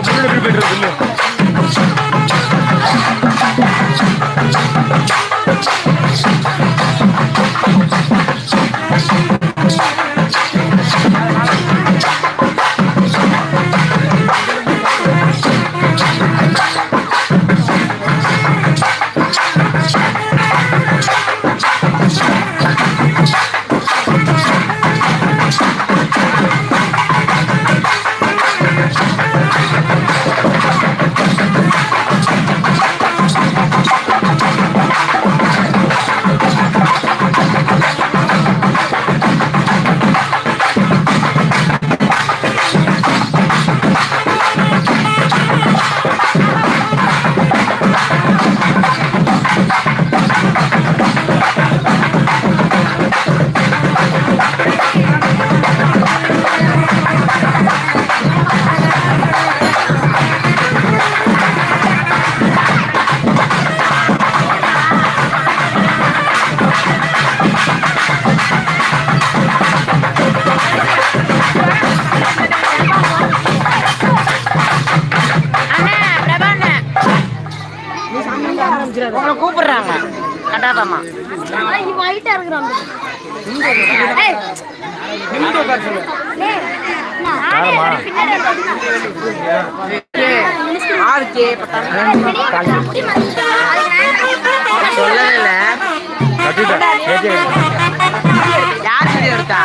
Bill போயிட்டு இருக்கு உங்களை கூப்பிடுறாங்க. கட்டாதம்மா. இல்லை கட்டிட்டேன். ஏஜே யார் எடுத்தா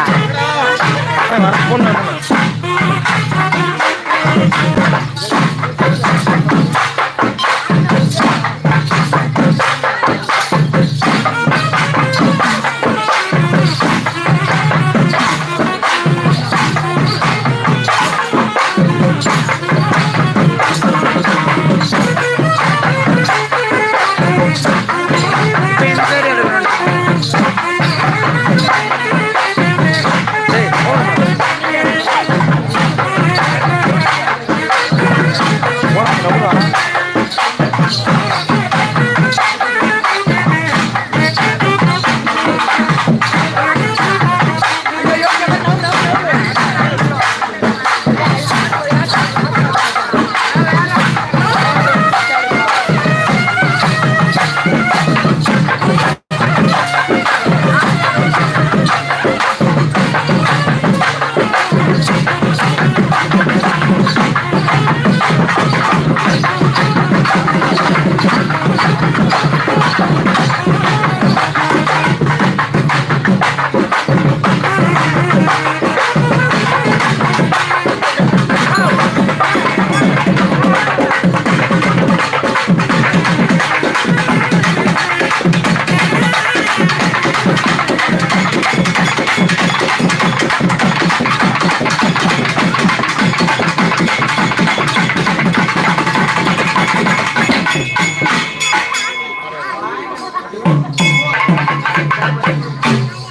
Bye.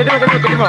எட்டு தெரியுமா தெரியுமா